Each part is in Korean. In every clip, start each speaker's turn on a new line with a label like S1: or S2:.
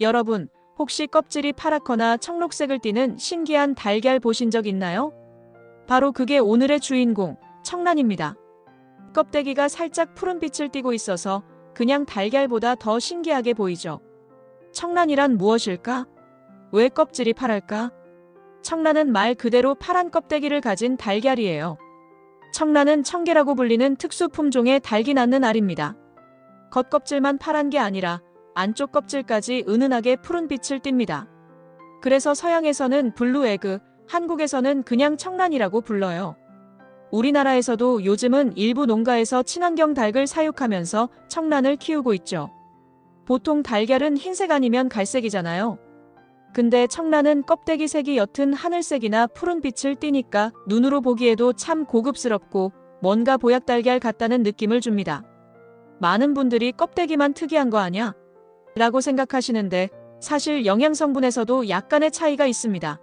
S1: 여러분, 혹시 껍질이 파랗거나 청록색을 띠는 신기한 달걀 보신 적 있나요? 바로 그게 오늘의 주인공, 청란입니다. 껍데기가 살짝 푸른빛을 띠고 있어서 그냥 달걀보다 더 신기하게 보이죠. 청란이란 무엇일까? 왜 껍질이 파랄까? 청란은 말 그대로 파란 껍데기를 가진 달걀이에요. 청란은 청개라고 불리는 특수 품종의 달기 낳는 알입니다. 겉껍질만 파란 게 아니라 안쪽 껍질까지 은은하게 푸른 빛을 띱니다. 그래서 서양에서는 블루 에그, 한국에서는 그냥 청란이라고 불러요. 우리나라에서도 요즘은 일부 농가에서 친환경 닭을 사육하면서 청란을 키우고 있죠. 보통 달걀은 흰색 아니면 갈색이잖아요. 근데 청란은 껍데기 색이 옅은 하늘색이나 푸른 빛을 띠니까 눈으로 보기에도 참 고급스럽고 뭔가 보약 달걀 같다는 느낌을 줍니다. 많은 분들이 껍데기만 특이한 거 아냐? 라고 생각하시는데 사실 영양 성분에서도 약간의 차이가 있습니다.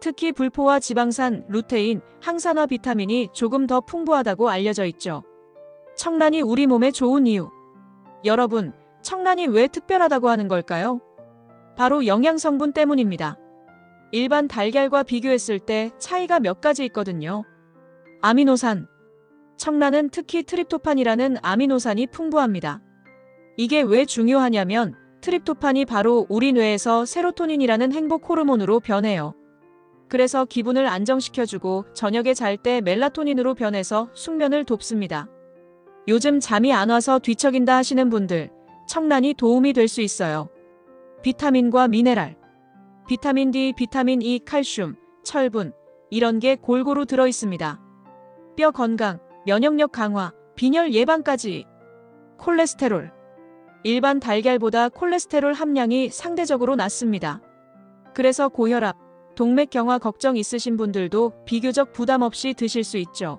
S1: 특히 불포와 지방산, 루테인, 항산화 비타민이 조금 더 풍부하다고 알려져 있죠. 청란이 우리 몸에 좋은 이유. 여러분, 청란이 왜 특별하다고 하는 걸까요? 바로 영양 성분 때문입니다. 일반 달걀과 비교했을 때 차이가 몇 가지 있거든요. 아미노산. 청란은 특히 트립토판이라는 아미노산이 풍부합니다. 이게 왜 중요하냐면 트립토판이 바로 우리 뇌에서 세로토닌이라는 행복 호르몬으로 변해요. 그래서 기분을 안정시켜주고 저녁에 잘 때 멜라토닌으로 변해서 숙면을 돕습니다. 요즘 잠이 안 와서 뒤척인다 하시는 분들, 청란이 도움이 될 수 있어요. 비타민과 미네랄, 비타민 D, 비타민 E, 칼슘, 철분, 이런 게 골고루 들어 있습니다. 뼈 건강, 면역력 강화, 빈혈 예방까지. 콜레스테롤. 일반 달걀보다 콜레스테롤 함량이 상대적으로 낮습니다. 그래서 고혈압, 동맥경화 걱정 있으신 분들도 비교적 부담 없이 드실 수 있죠.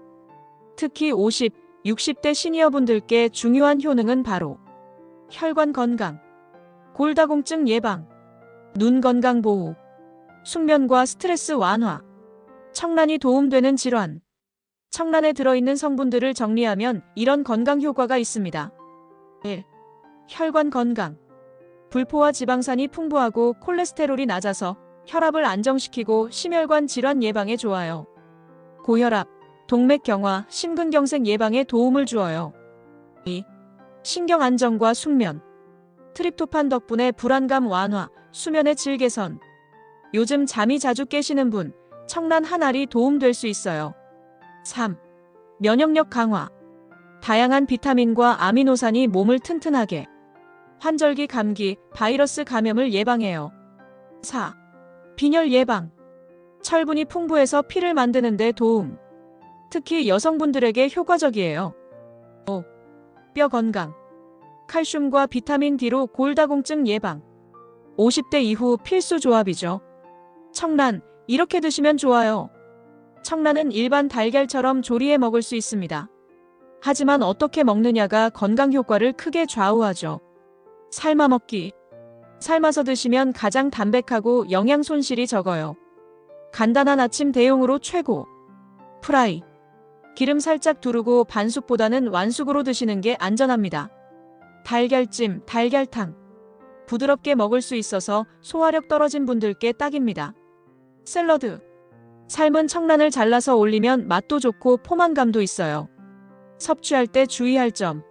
S1: 특히 50, 60대 시니어 분들께 중요한 효능은 바로 혈관 건강, 골다공증 예방, 눈 건강 보호, 숙면과 스트레스 완화, 청란이 도움되는 질환. 청란에 들어있는 성분들을 정리하면 이런 건강 효과가 있습니다. 1. 혈관 건강. 불포와 지방산이 풍부하고 콜레스테롤이 낮아서 혈압을 안정시키고 심혈관 질환 예방에 좋아요. 고혈압, 동맥경화, 심근경색 예방에 도움을 주어요. 2. 신경 안정과 숙면. 트립토판 덕분에 불안감 완화, 수면의 질 개선. 요즘 잠이 자주 깨시는 분, 청란 한 알이 도움될 수 있어요. 3. 면역력 강화. 다양한 비타민과 아미노산이 몸을 튼튼하게. 환절기 감기, 바이러스 감염을 예방해요. 4. 빈혈 예방. 철분이 풍부해서 피를 만드는 데 도움. 특히 여성분들에게 효과적이에요. 5. 뼈 건강. 칼슘과 비타민 D로 골다공증 예방. 50대 이후 필수 조합이죠. 청란, 이렇게 드시면 좋아요. 청란은 일반 달걀처럼 조리해 먹을 수 있습니다. 하지만 어떻게 먹느냐가 건강 효과를 크게 좌우하죠. 삶아 먹기. 삶아서 드시면 가장 담백하고 영양 손실이 적어요. 간단한 아침 대용으로 최고. 프라이. 기름 살짝 두르고 반숙보다는 완숙으로 드시는 게 안전합니다. 달걀찜, 달걀탕. 부드럽게 먹을 수 있어서 소화력 떨어진 분들께 딱입니다. 샐러드. 삶은 청란을 잘라서 올리면 맛도 좋고 포만감도 있어요. 섭취할 때 주의할 점.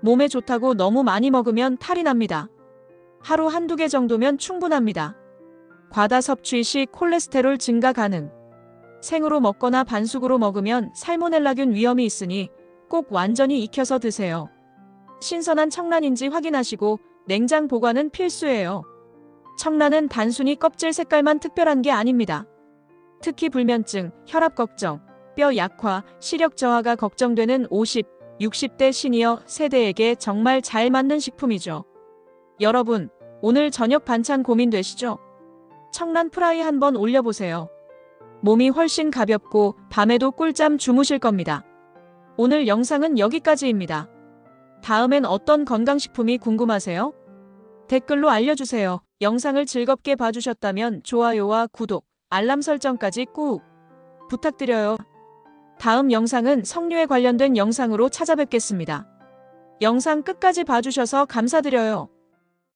S1: 몸에 좋다고 너무 많이 먹으면 탈이 납니다. 하루 한두 개 정도면 충분합니다. 과다 섭취 시 콜레스테롤 증가 가능. 생으로 먹거나 반숙으로 먹으면 살모넬라균 위험이 있으니 꼭 완전히 익혀서 드세요. 신선한 청란인지 확인하시고 냉장 보관은 필수예요. 청란은 단순히 껍질 색깔만 특별한 게 아닙니다. 특히 불면증, 혈압 걱정, 뼈 약화, 시력 저하가 걱정되는 50, 60대 시니어 세대에게 정말 잘 맞는 식품이죠. 여러분, 오늘 저녁 반찬 고민되시죠? 청란 프라이 한번 올려보세요. 몸이 훨씬 가볍고 밤에도 꿀잠 주무실 겁니다. 오늘 영상은 여기까지입니다. 다음엔 어떤 건강식품이 궁금하세요? 댓글로 알려주세요. 영상을 즐겁게 봐주셨다면 좋아요와 구독, 알람 설정까지 꾹 부탁드려요. 다음 영상은 석류에 관련된 영상으로 찾아뵙겠습니다. 영상 끝까지 봐주셔서 감사드려요.